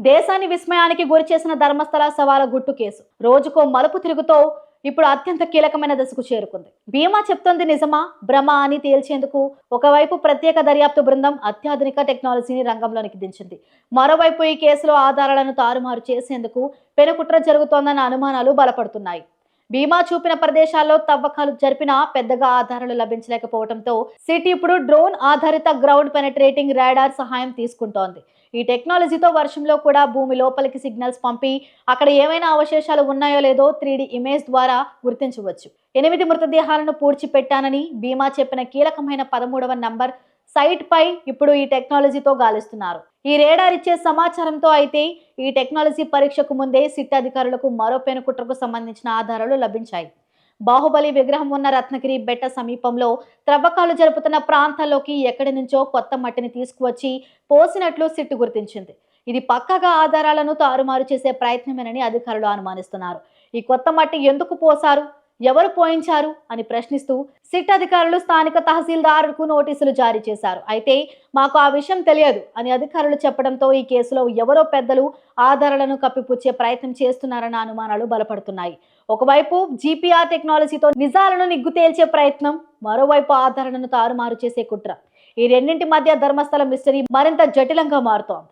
దేశాన్ని విస్మయానికి గురి చేసిన ధర్మస్థల సవాల గుట్టు కేసు. రోజుకో మలుపు తిరుగుతో ఇప్పుడు అత్యంత కీలకమైన దశకు చేరుకుంది. బీమా చెప్తోంది నిజమా? భ్రమ అని తేల్చేందుకు ఒకవైపు ప్రత్యేక దర్యాప్తు బృందం అత్యాధునిక టెక్నాలజీని రంగంలోనికి దించింది. మరోవైపు ఈ కేసులో ఆధారాలను తారుమారు చేసేందుకు పెనుకుట్ర జరుగుతోందన్న అనుమానాలు బలపడుతున్నాయి. బీమా చూపిన ప్రదేశాల్లో తవ్వకాలు జరిపినా పెద్దగా ఆధారాలు లభించలేకపోవడంతో సిటీ ఇప్పుడు డ్రోన్ ఆధారిత గ్రౌండ్ పెనట్రేటింగ్ రాడార్ సహాయం తీసుకుంటోంది. ఈ టెక్నాలజీతో వర్షంలో కూడా భూమి లోపలికి సిగ్నల్స్ పంపి అక్కడ ఏమైనా అవశేషాలు ఉన్నాయో లేదో త్రీ ఇమేజ్ ద్వారా గుర్తించవచ్చు. ఎనిమిది మృతదేహాలను పూడ్చిపెట్టానని బీమా చెప్పిన కీలకమైన పదమూడవ నంబర్ సైట్ పై ఇప్పుడు ఈ టెక్నాలజీతో గాలిస్తున్నారు. ఈ రేడార్ ఇచ్చే సమాచారంతో అయితే ఈ టెక్నాలజీ పరీక్షకు ముందే సిట్ అధికారులకు మరో పెనుకుట్రకు సంబంధించిన ఆధారాలు లభించాయి. బాహుబలి విగ్రహం ఉన్న రత్నగిరి బెట్ట సమీపంలో త్రవ్వకాలు జరుపుతున్న ప్రాంతాల్లోకి ఎక్కడి నుంచో కొత్త మట్టిని తీసుకువచ్చి పోసినట్లు సిట్టు గుర్తించింది. ఇది పక్కగా ఆధారాలను తారుమారు చేసే ప్రయత్నమేనని అధికారులు అనుమానిస్తున్నారు. ఈ కొత్త మట్టి ఎందుకు పోసారు? ఎవరు పోయించారు అని ప్రశ్నిస్తూ సిట్ అధికారులు స్థానిక తహసీల్దారుకు నోటీసులు జారీ చేశారు. అయితే మాకు ఆ విషయం తెలియదు అని అధికారులు చెప్పడంతో ఈ కేసులో ఎవరో పెద్దలు ఆధారాలను కప్పిపుచ్చే ప్రయత్నం చేస్తున్నారన్న అనుమానాలు బలపడుతున్నాయి. ఒకవైపు జీపీఆర్ టెక్నాలజీతో నిజాలను నిగ్గు తేల్చే ప్రయత్నం మరోవైపు ఆధారణను తారుమారు చేసే కుట్ర. ఈ రెండింటి మధ్య ధర్మస్థల మిస్టరీ మరింత జటిలంగా మారుతోంది.